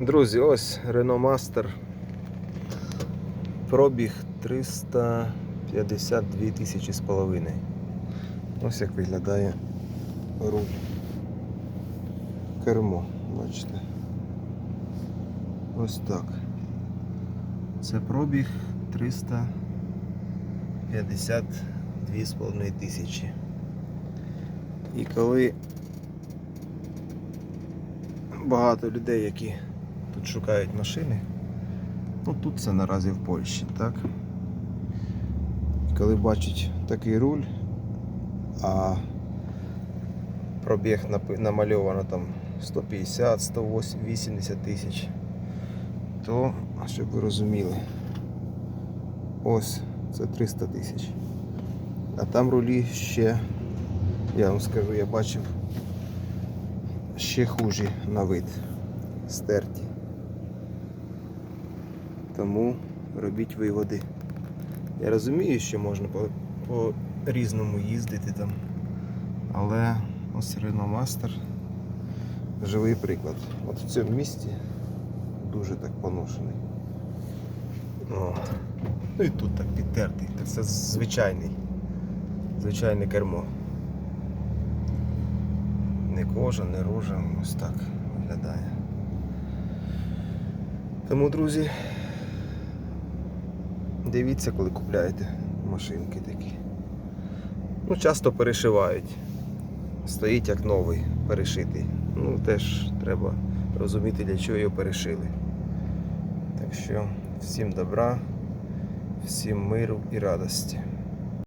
Друзі, ось Renault Master. Пробіг 352 тисячі з половиною. Ось як виглядає руль. Кермо, бачите. Ось так. Це пробіг 352 з половиною тисячі. І коли багато людей, які тут шукають машини. Ну тут це наразі в Польщі, так? Коли бачать такий руль, а пробіг намальовано там 150, 180 тисяч, то, щоб ви розуміли, ось це 300 тисяч. А там рулі ще, я вам скажу, я бачив ще хужі на вид стерті. Тому робіть виводи. Я розумію, що можна по, по різному їздити там. Але ось Renault Master живий приклад. От в цьому місці дуже так поношений. О. Ну і тут так підтертий. Це звичайний. Звичайне кермо. Не кожа, не рожа, ось так виглядає. Тому, друзі, дивіться, коли купляєте машинки такі. Ну, часто перешивають. Стоїть як новий, перешитий. Ну, теж треба розуміти, для чого його перешили. Так що, всім добра, всім миру і радості.